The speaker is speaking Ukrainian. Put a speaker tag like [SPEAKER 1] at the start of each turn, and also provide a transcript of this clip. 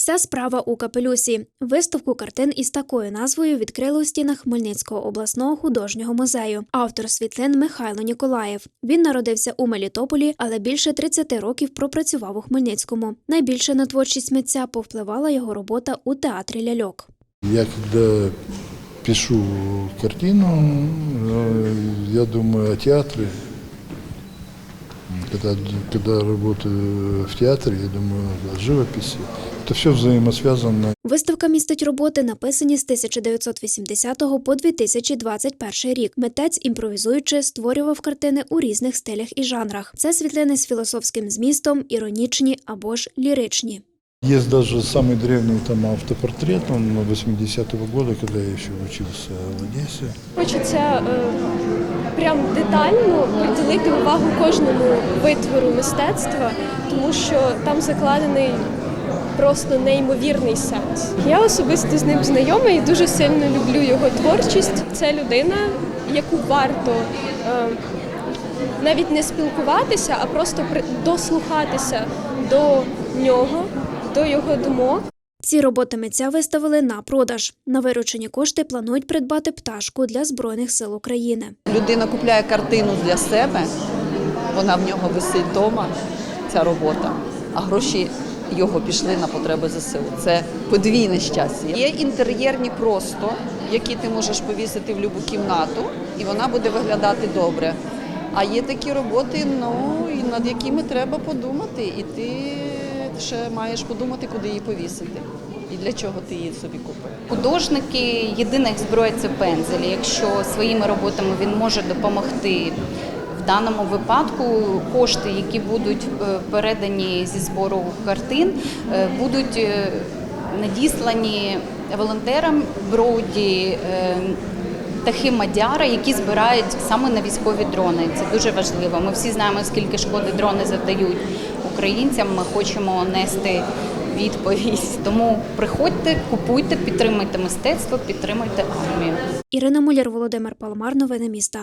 [SPEAKER 1] Вся справа у капелюсі. Виставку картин із такою назвою відкрили у стінах Хмельницького обласного художнього музею. Автор світлин Михайло Ніколаєв. Він народився у Мелітополі, але більше 30 років пропрацював у Хмельницькому. Найбільше на творчість митця повпливала його робота у театрі ляльок.
[SPEAKER 2] Я когда пишу картину, э, я думаю о театре. Когда, когда работаю в театре, я думаю о живописи. Это все взаимосвязано.
[SPEAKER 1] Виставка містить роботи, написані з 1980 по 2021 рік. Митець, імпровізуючи, створював картини у різних стилях і жанрах. Це світлини з філософським змістом, іронічні або ж ліричні.
[SPEAKER 2] Есть даже самый древний там автопортрет, он 80-го года, когда я еще учился в Одессе.
[SPEAKER 3] Хочеться е, прям детально приділити увагу кожному витвору мистецтва, тому що там закладений просто неймовірний сенс. Я особисто з ним знайома і дуже сильно люблю його творчість. Це людина, яку варто е, навіть не спілкуватися, а просто при- дослухатися до нього, до його думок.
[SPEAKER 1] Ці роботи митця виставили на продаж. На виручені кошти планують придбати пташку для Збройних сил України.
[SPEAKER 4] Людина купляє картину для себе, вона в нього висить вдома, ця робота, а гроші його пішли на потреби ЗСУ. Це подвійне щастя. Є інтер'єрні просто, які ти можеш повісити в будь-яку кімнату, і вона буде виглядати добре. А є такі роботи, ну над якими треба подумати, і ти ще маєш подумати, куди її повісити. І для чого ти її собі купив.
[SPEAKER 5] Художники єдина їх зброя це пензель. Якщо своїми роботами він може допомогти даному випадку, кошти, які будуть е, передані зі збору картин, е, будуть е, надіслані волонтерам Броуді. е, Птахи Мадяра, які збирають саме на військові дрони. Це дуже важливо. Ми всі знаємо, скільки шкоди дрони завдають українцям. Ми хочемо нести відповідь. Тому приходьте, купуйте, підтримуйте мистецтво, підтримуйте армію.
[SPEAKER 1] Ірина Муляр, Володимир Паламар. Новини міста.